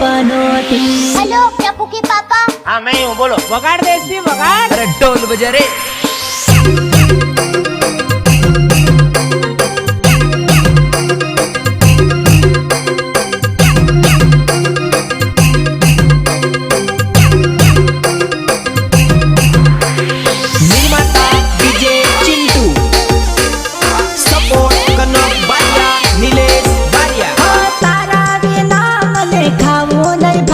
પનોતી. Hello પ્રભુ કે પાપા? હા મેં હું બોલો. વગાડ દેશી વગાડ. ઢોલ બજા I'm